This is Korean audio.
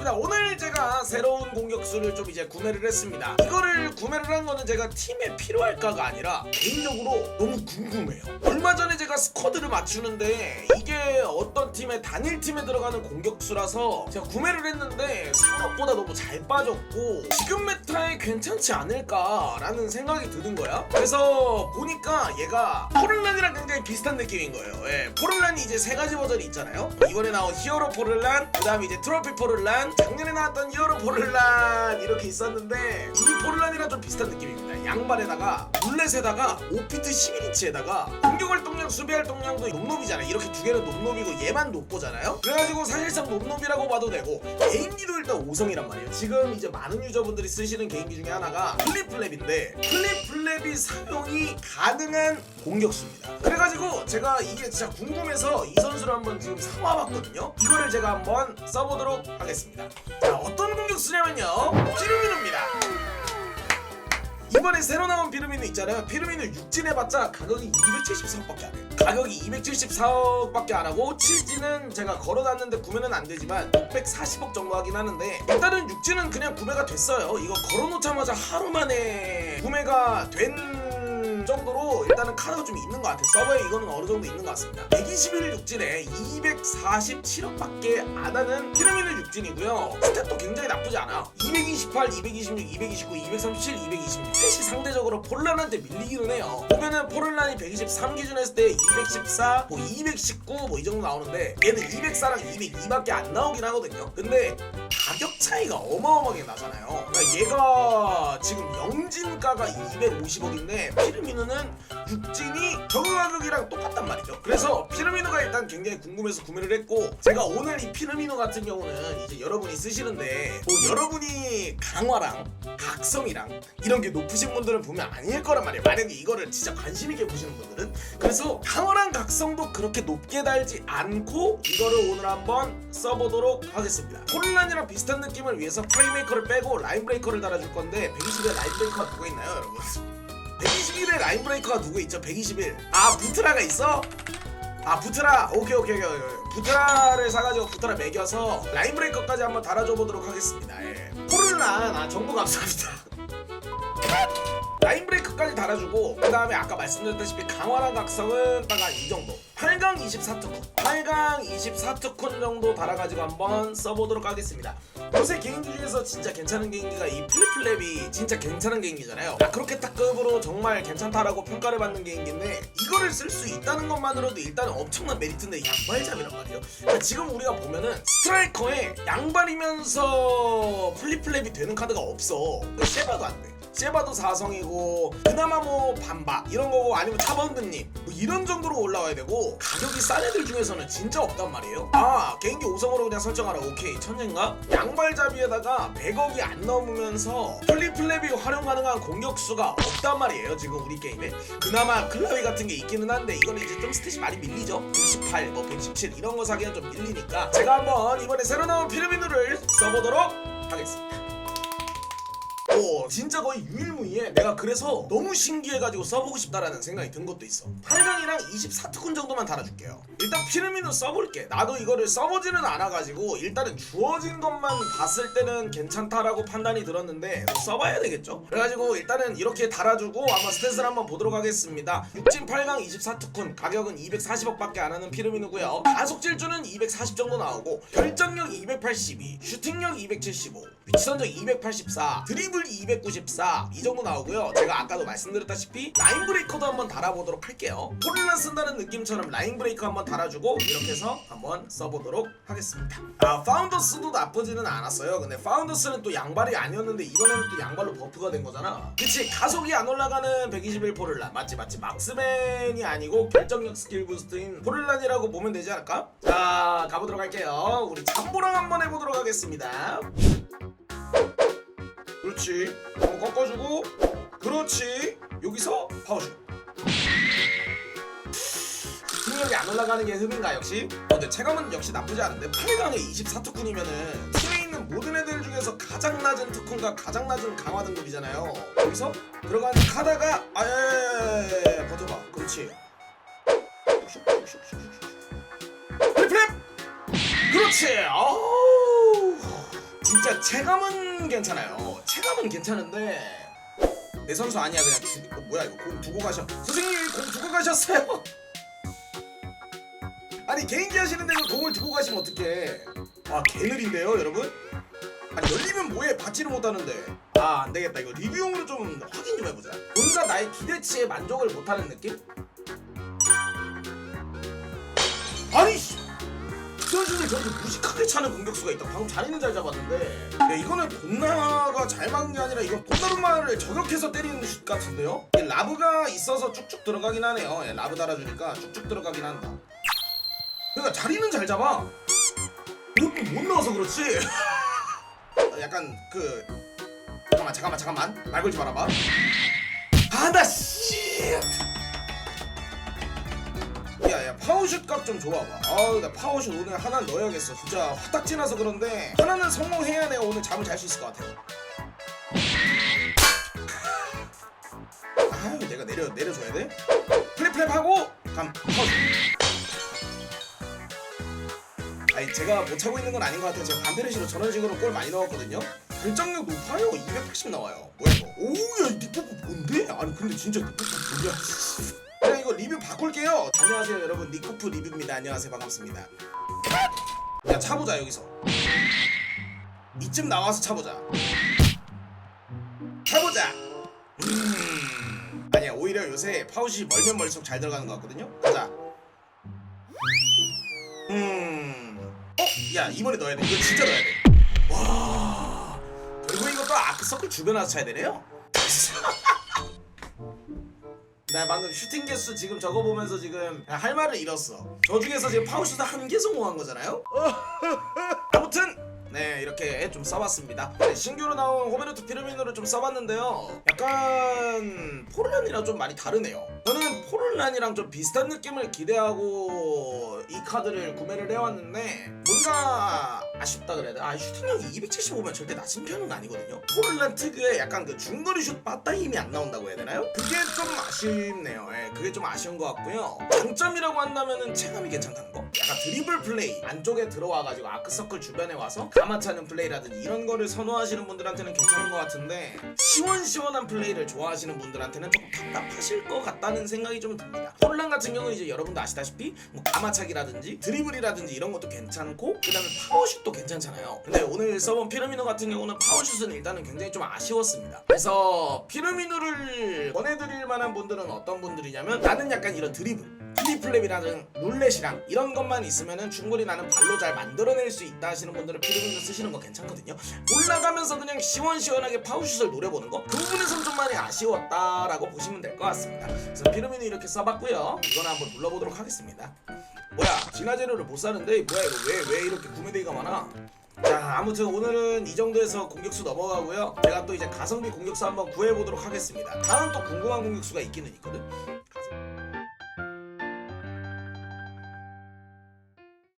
반갑습니다. 오늘 제가 새로운 공격수를 좀 이제 구매를 했습니다. 이거를 구매를 한 거는 제가 팀에 필요할까가 아니라 개인적으로 너무 궁금해요. 얼마 전에 제가 스쿼드를 맞추는데 이게 어떤 팀에 단일 팀에 들어가는 공격수라서 제가 구매를 했는데 생각보다 너무 잘 빠졌고 지금 메타에 괜찮지 않을까라는 생각이 드는 거야. 그래서 보니까 얘가 포를란이랑 굉장히 비슷한 느낌인 거예요. 예, 포를란이 이제 세 가지 버전이 있잖아요. 이번에 나온 히어로 포를란, 그 다음에 이제 트로피 포를란, 작년에 나왔던 히어로 포를란 이렇게 있었는데 이 포를란이랑 좀 비슷한 느낌입니다. 양발에다가 룰렛에다가 5피트 11인치에다가 공격 활동량, 수비 활동량도 높높이잖아요. 이렇게 두 개는 높높이고 얘만 높고잖아요. 그래가지고 사실상 높높이라고 봐도 되고 개인기도 일단 5성이란 말이에요. 지금 이제 많은 유저분들이 쓰시는 개인기 중에 하나가 플립 플랩인데 플립 플랩이 사용이 가능한 공격수입니다. 그래가지고 제가 이게 진짜 궁금해서 이 선수를 한번 지금 사와봤거든요. 이거를 제가 한번 써보도록 하겠습니다. 자 어떤 공격수냐면요. 피르미노입니다. 이번에 새로 나온 피르미누 있잖아요. 피르미누 육진해봤자 가격이 274억밖에 안 해요. 가격이 274억밖에 안 하고 7진은 제가 걸어놨는데 구매는 안 되지만 640억 정도 하긴 하는데 일단은 육진은 그냥 구매가 됐어요. 이거 걸어놓자마자 하루 만에 구매가 된 정도로 일단은 카드가 좀 있는 것 같아요. 서버에 이거는 어느 정도 있는 것 같습니다. 121 육진에 247억밖에 안 하는 피라미드 육진이고요. 스탯도 굉장히 나쁘지 않아. 228, 226, 229, 237, 226. 셋이 상대적으로 폴란한테 밀리기는 해요. 보면은 포를란이 123 기준 했을 때 214, 뭐 219, 뭐 이 정도 나오는데 얘는 204랑 202밖에 안 나오긴 하거든요. 근데 가격 차이가 어마어마하게 나잖아요. 그러니까 얘가 지금 영진가가 250억인데 피르미누는 육진이 저그 가격이랑 똑같단 말이죠. 그래서 피르미누가 일단 굉장히 궁금해서 구매를 했고 제가 오늘 이 피르미누 같은 경우는 이제 여러분이 쓰시는데 뭐 여러분이 강화랑 각성이랑 이런 게 높으신 분들은 보면 아닐 거란 말이에요. 만약에 이거를 진짜 관심 있게 보시는 분들은 그래서 강화랑 각성도 그렇게 높게 달지 않고 이거를 오늘 한번 써보도록 하겠습니다. 폴란이랑 비슷한 느낌을 위해서 프레이메이커를 빼고 라인 브레이커를 달아줄 건데 120에 라인 브레이커가 누가 있나요, 여러분? 121에 라인 브레이커가 누구 있죠? 121. 아 부트라가 있어? 아 부트라 오케이 오케이 오케이 오케이. 부트라를 사가지고 부트라 매겨서 라인 브레이커까지 한번 달아줘 보도록 하겠습니다. 예. 포를란 아 정보 감사합니다. 라인 브레이크까지 달아주고 그 다음에 아까 말씀드렸다시피 강화랑 각성은 딱 한 이 정도. 8강 24특훈. 8강 24특훈 정도 달아가지고 한번 써보도록 하겠습니다. 요새 개인기 중에서 진짜 괜찮은 개인기가 이 플립플랩이 진짜 괜찮은 개인기잖아요. 아, 그렇게 딱 급으로 정말 괜찮다라고 평가를 받는 개인기인데 이거를 쓸 수 있다는 것만으로도 일단 엄청난 메리트인데 양발잡이란 말이에요. 그러니까 지금 우리가 보면은 스트라이커에 양발이면서 플립플랩이 되는 카드가 없어. 쉐바도 안돼 세바도 4성이고 그나마 뭐 반바 이런 거고 아니면 타번드님 뭐 이런 정도로 올라와야 되고 가격이 싼 애들 중에서는 진짜 없단 말이에요. 아 개인기 5성으로 그냥 설정하라. 오케이. 천재인가? 양발잡이에다가 100억이 안 넘으면서 플리플랩이 활용 가능한 공격수가 없단 말이에요 지금 우리 게임에. 그나마 클라위 같은 게 있기는 한데 이거는 이제 좀 스탯이 많이 밀리죠. 118, 뭐 117 이런 거 사기는 좀 밀리니까 제가 한번 이번에 새로 나온 피라미드를 써보도록 하겠습니다. 오 진짜 거의 유일무이해. 내가 그래서 너무 신기해가지고 써보고 싶다라는 생각이 든 것도 있어. 8강이랑 24특훈 정도만 달아줄게요. 일단 피르미는 써볼게. 나도 이거를 써보지는 않아가지고 일단은 주어진 것만 봤을 때는 괜찮다라고 판단이 들었는데 뭐 써봐야 되겠죠? 그래가지고 일단은 이렇게 달아주고 한번 스탯을 한번 보도록 하겠습니다. 6진 8강 24특훈 가격은 240억 밖에 안 하는 피르미누고요. 가속 질주는 240 정도 나오고 결정력 282 슈팅력 275 위치선적 284 드리블 294 이 정도 나오고요. 제가 아까도 말씀드렸다시피 라인 브레이커도 한번 달아보도록 할게요. 폴란 쓴다는 느낌처럼 라인 브레이커 한번 달아주고 이렇게 해서 한번 써보도록 하겠습니다. 아 파운더스도 나쁘지는 않았어요. 근데 파운더스는 또 양발이 아니었는데 이번에는 또 양발로 버프가 된 거잖아. 그치? 가속이 안 올라가는 121 포를란 맞지 맞지. 막스맨이 아니고 결정력 스킬 부스트인 포를란이라고 보면 되지 않을까? 자 가보도록 할게요. 우리 잠보랑 한번 해보도록 하겠습니다 그렇지. 한번 꺾어주고 그렇지. 여기서 파워슛. 승력이 안 올라가는 게 흠인가 역시? 어, 근데 체감은 역시 나쁘지 않은데 8강에 24특훈이면은 팀에 있는 모든 애들 중에서 가장 낮은 특훈과 가장 낮은 강화 등급이잖아요. 여기서 들어가는 카다가 아야야야야 버텨봐. 그렇지. 플립 그렇지! 어우 진짜 체감은 괜찮아요. 체감은 괜찮은데 내 선수 아니야 그냥 주, 어, 뭐야 이거 공 두고 가셔. 선생님 공 두고 가셨어요. 아니 개인기 하시는데 그 공을 두고 가시면 어떡해? 아 개느린데요 여러분? 아니 열리면 뭐해 받지를 못하는데 아 안되겠다 이거 리뷰용으로 좀 확인 좀 해보자 뭔가 나의 기대치에 만족을 못하는 느낌? 아니 씨 선수들 저렇게 무식하게 차는 공격수가 있다 방금 자리는 잘 잡았는데. 야 이거는 돈나가 잘 막은 게 아니라 이건 돈나루마를 저격해서 때리는 슛 같은데요? 이게 라브가 있어서 쭉쭉 들어가긴 하네요. 예, 라브 달아주니까 쭉쭉 들어가긴 한다. 그러니까 자리는 잘 잡아. 못, 못 넣어서 그렇지. 어, 약간 그 잠깐만 잠깐만 잠깐만. 말 걸지 말아봐. 아나 씨. 야야 파워슛 각좀 줘봐봐. 아우 나 파워슛 오늘 하나 넣어야겠어. 진짜 화딱지 나서 그런데 하나는 성공해야 내가 오늘 잠을 잘 수 있을 것 같아요 아유 내가 내려 내려줘야 돼? 플랩 플랩 하고 감 파워슛. 아니 제가 못 차고 있는 건 아닌 것 같아요 제가 반페르시로 저런 식으로 골 많이 넣었거든요. 결정력 높아요. 280 나와요. 뭐야 이거? 오우야 니뽀뽀 뭔데? 아니 근데 진짜 니뽀뽀 뭐야 리뷰 바꿀게요 안녕하세요 여러분 니코프 리뷰입니다 안녕하세요 반갑습니다 야 차보자 여기서 이쯤 나와서 차보자 차보자 음 아니야 오히려 요새 파우시 멀면 멀수록 잘 들어가는 것 같거든요 가자 음. 어? 야 이번에 넣어야 돼. 이거 진짜 넣어야 돼. 와. 그리고 이것도 아크 서클 주변 와서 차야 되네요. 나 방금 슈팅 개수 지금 적어 보면서 지금 할 말을 잃었어. 저 중에서 지금 파우슈트 한개 성공한 거잖아요. 아무튼 네 이렇게 좀 써봤습니다. 네, 신규로 나온 호베르트 피르미노를 좀 써봤는데요. 약간 포르란이랑 좀 많이 다르네요. 저는 포르란이랑 좀 비슷한 느낌을 기대하고 이 카드를 구매를 해왔는데 뭔가 아쉽다 그래야 돼. 아 슈팅력이 275면 절대 낮은 편은 아니거든요. 포르란 특유의 약간 그 중거리 슛 빠따 힘이 안 나온다고 해야 되나요? 그게 좀 아쉽네요. 예, 그게 좀 아쉬운 것 같고요. 장점이라고 한다면은 체감이 괜찮다는 거. 약간 드리블 플레이 안쪽에 들어와가지고 아크서클 주변에 와서 가마차는 플레이라든지 이런 거를 선호하시는 분들한테는 괜찮은 것 같은데 시원시원한 플레이를 좋아하시는 분들한테는 조금 답답하실 것 같다는 생각이 좀 듭니다. 폴란 같은 경우는 이제 여러분도 아시다시피 뭐 가마차기라든지 드리블이라든지 이런 것도 괜찮고 그 다음에 파워슛도 괜찮잖아요. 근데 오늘 써본 피르미노 같은 경우는 파워슛은 일단은 굉장히 좀 아쉬웠습니다. 그래서 피르미노를 권해드릴 만한 분들은 어떤 분들이냐면 나는 약간 이런 드리블 플리플랩이라는 룰렛이랑 이런 것만 있으면은 충분히 나는 발로 잘 만들어낼 수 있다 하시는 분들은 피르미노 쓰시는 거 괜찮거든요. 올라가면서 그냥 시원시원하게 파우슛을 노려보는 거 그 부분에선 좀 많이 아쉬웠다라고 보시면 될 것 같습니다. 그래서 피르미노 이렇게 써봤고요. 이거는 한번 눌러보도록 하겠습니다. 뭐야 진화 재료를 못 사는데 뭐야 이거 왜 왜 이렇게 구매대기가 많아? 자 아무튼 오늘은 이 정도에서 공격수 넘어가고요. 제가 또 이제 가성비 공격수 한번 구해보도록 하겠습니다. 다음 또 궁금한 공격수가 있기는 있거든.